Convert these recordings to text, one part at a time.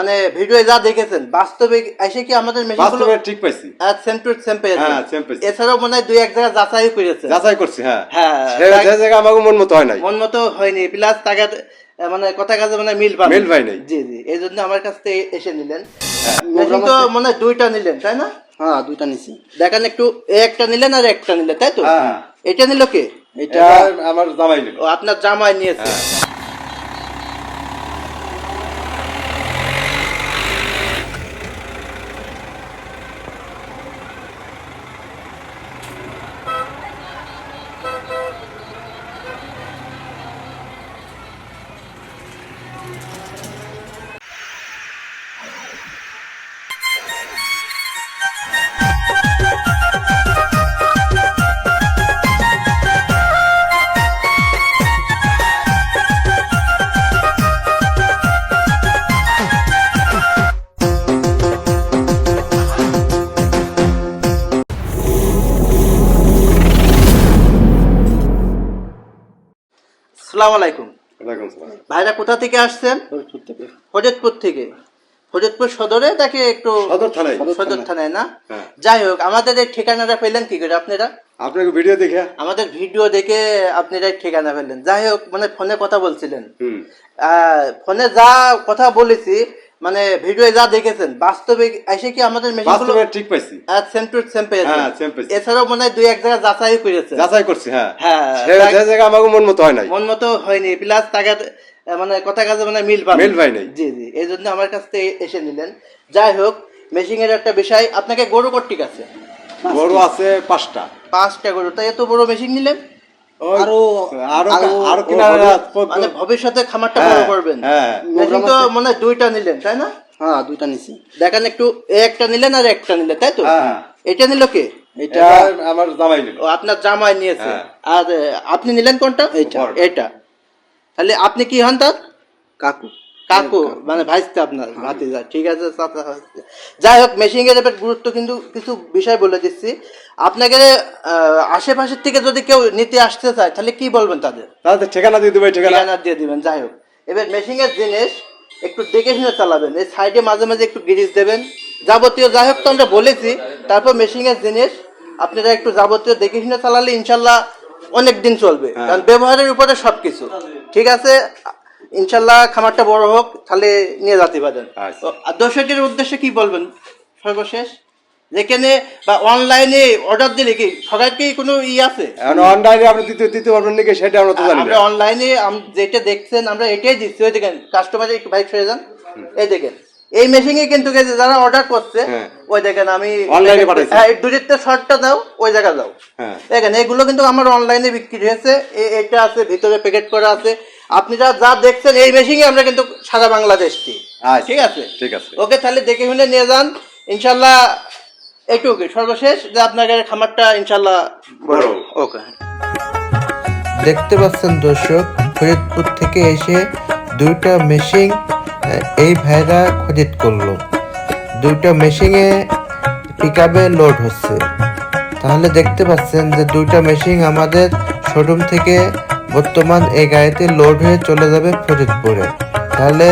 মানে ভিডিও যা দেখেছেন বাস্তবে এসে কি আমাদের মেশিনগুলো বাস্তবে ঠিক পাইছি। হ্যাঁ সেম টু সেম পেয়েছে হ্যাঁ, same পেয়েছি। এছাড়াও মনে হয় দুই এক জায়গায় যাচাই করেছে যাচাই করছি হ্যাঁ। হ্যাঁ, যে জায়গা আমাকে মন মতো হয় নাই। মন মতো হয়নি। প্লাস তাকে মানে কথা কাজে মানে মিল পাবে মিল পাই নাই। জি জি এই জন্য আমার কাছ থেকে এসে নিলেন। মেশিন তো মনে হয় দুইটা নিলেন তাই না? হ্যাঁ দুইটা নিছি। দেখেন একটু এ একটা নিলেন আর একটা নিলেন তাই তো? হ্যাঁ। এটা নিল কে? এটা আমার জামাই নিল। ও আপনার জামাই নিয়েছে। আলাইকুম। ভাইরা কোথা থেকে আসছেন? হজরতপুর থেকে। হজরতপুর সদরে তাকে একটু সদর থানায়। সদর থানায়। না? হ্যাঁ। যাই হোক আমাদের এই ঠিকানাটা পেলেন কি করে আপনারা? আপনাকে ভিডিও দেখে। আমাদের ভিডিও দেখে আপনারা ঠিকানা পেলেন। যাই হোক মানে ফোনে কথা বলছিলেন। আহ, ফোনে যা কথা বলেছি মানে ভিডিও যা দেখেছেন বাস্তবে এসে কি আমাদের মেশিনগুলো বাস্তবে ঠিক পাইছি। সেম টু সেম পেয়েছে হ্যাঁ, same পেয়েছে। এছাড়াও মনে হয় দুই এক জায়গায় যাচাই করেছে যাচাই করছি হ্যাঁ। হ্যাঁ, সে- তাই- যে জায়গা আমাকে মন মতো হয় নাই। মন মতো হয়নি। প্লাস তাকে মানে কথা কাজে মানে মিল পাবে মিল পাই নাই। জি জি এই জন্য আমার কাছ থেকে এসে নিলেন। যাই হোক মেশিং এর একটা বিষয় আপনাকে গরু কর্তিক আছে? গরু আছে পাঁচটা। পাঁচটা গরু। তাই এত বড় মেশিন নিলেন? আরো- আরও মানে ভবিষ্যতে খামারটা হ্যাঁ, বড় করবেন। হ্যাঁ। তো মানে দুইটা নিলেন তাই না? হ্যাঁ দুইটা নিছি। দেখেন একটু একটা নিলেন আর একটা নিলেন তাই তো? হ্যাঁ। এটা নিল কে? এটা আমার জামাই নিল। আপনার জামাই নিয়েছে। আর আপনি নিলেন কোনটা? এইটা। এটা তাহলে আপনি কি হন তার? কাকু। কাকু মানে ভাইস্তে আপনার ভাতিজা ঠিক আছে যাই হোক মেশিং এর গুরুত্ব কিন্তু কিছু বিষয় বলে দিচ্ছি। আপনাকে আশেপাশের থেকে যদি কেউ নিতে আসতে চায় তাহলে কি বলবেন তাদের? তাহলে ঠিকানা দিয়ে দেবে ঠিকানা। দিয়ে দিবেন যাই হোক। এবার মেশিং এর জিনিস একটু দেখে শুনে চালাবেন। এই সাইডে মাঝে মাঝে একটু গিরিজ দেবেন। যাবতীয় যাই হোক তো আমরা বলেছি। তারপর মেশিন এর জিনিস আপনারা একটু যাবতীয় দেখে শুনে চালালে ইনশাল্লাহ অনেক দিন চলবে। হ্যাঁ। কারণ ব্যবহারের উপরে সবকিছু। ঠিক আছে? ইনশাল্লাহ খামারটা বড় হোক তাহলে নিয়ে যেতে পারেন। আচ্ছা। আর দর্শকের উদ্দেশ্যে কি বলবেন? সর্বশেষ যেখানে বা অনলাইনে অর্ডার দিলে কি কি কোনো ই আছে? অনলাইনে আপনি দিতে দিতে পারবেন নাকি সেটা আমরা তো জানি আমরা অনলাইনে যেটা দেখছেন আমরা এটাই দিচ্ছি। ওই দেখেন কাস্টমারের একটু বাইক সরে যান। এই দেখেন এই মেশিনে কিন্তু যারা অর্ডার করছে হ্যাঁ। ওই দেখেন আমি এ পাঠাইছি। হ্যাঁ শর্টটা দাও ওই জায়গা দাও। হ্যাঁ। দেখেন এগুলো কিন্তু আমার অনলাইনে বিক্রি হয়েছে। এটা আছে ভিতরে প্যাকেট করা আছে। আপনি যা যা দেখছেন এই মেশিনে আমরা কিন্তু সারা বাংলাদেশটি আচ্ছা, ঠিক আছে? ঠিক আছে। ওকে তাহলে দেখে শুনে নিয়ে যান। ইনশাল্লাহ এইটুকু সর্বশেষ যে আপনাদের খামারটা ইনশাল্লাহ। ওকে। দেখতে পাচ্ছেন দর্শক ফরিদপুর থেকে এসে দুইটা মেশিন এই ভাইরা খরিদ করল। দুইটা মেশিনে পিক লোড হচ্ছে। তাহলে দেখতে পাচ্ছেন যে দুইটা মেশিন আমাদের শোরুম থেকে বর্তমান এই গাড়িতে লোড হয়ে চলে যাবে ফরিদপুরে। তাহলে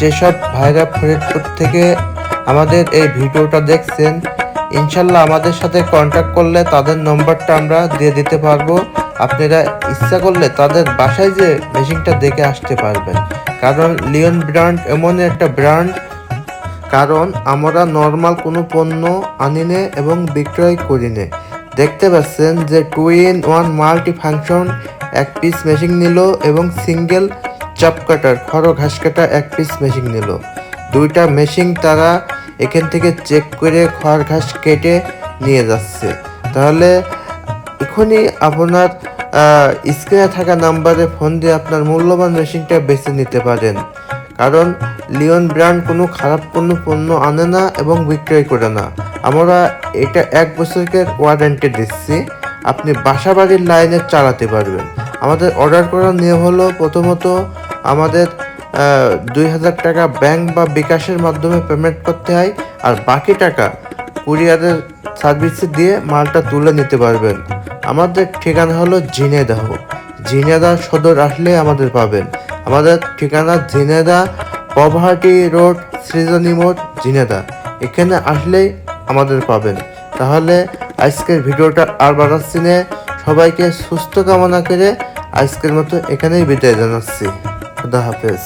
যেসব ভাইরা ফরিদপুর থেকে আমাদের এই ভিডিওটা দেখছেন, ইনশাল্লাহ আমাদের সাথে কন্ট্যাক্ট করলে তাদের নম্বরটা আমরা দিয়ে দিতে পারব। আপনারা ইচ্ছা করলে তাদের বাসায় যে মেশিনটা দেখে আসতে পারবেন। কারণ লিওন ব্র্যান্ড এমন একটা ব্র্যান্ড কারণ আমরা নর্মাল কোনো পণ্য আনি নে এবং বিক্রয় করি নে দেখতে পাচ্ছেন যে two in one multi function এক পিস মেশিন নিল এবং সিঙ্গেল চাপ কাটার খড় ঘাস কাটা এক পিস মেশিন নিল। দুইটা মেশিন তারা এখান থেকে চেক করে খড়, ঘাস কেটে নিয়ে যাচ্ছে। তাহলে এখনই আপনার স্ক্রিনে থাকা নাম্বারে ফোন দিয়ে আপনার মূল্যবান মেশিনটা বেছে নিতে পারেন। কারণ লিওন ব্র্যান্ড কোনো খারাপ কোনো পণ্য আনে না এবং বিক্রয় করে না। আমরা এটা এক বছরের ওয়ারেন্টি দিচ্ছি। আপনি বাসা বাড়ির লাইনে চালাতে পারবেন। আমাদের অর্ডার করার নিয়ম হলো প্রথমত আমাদের দুই হাজার টাকা ব্যাংক বা বিকাশের মাধ্যমে পেমেন্ট করতে হয় আর বাকি টাকা কুরিয়ারের সার্ভিসে দিয়ে মালটা তুলে নিতে পারবেন। আমাদের ঠিকানা হলো ঝিনেদাহ ঝিনেদা সদর আসলে আমাদের পাবেন। আমাদের ঠিকানা ঝিনেদা পভার্টি রোড, সৃজনী মোড় জিনেদা এখানে আসলেই আমাদের পাবেন। তাহলে আজকের ভিডিওটা আর বাড়াচ্ছি সবাইকে সুস্থ কামনা করে আজকের মতো এখানেই বিদায় জানাচ্ছি। খুদা হাফেজ।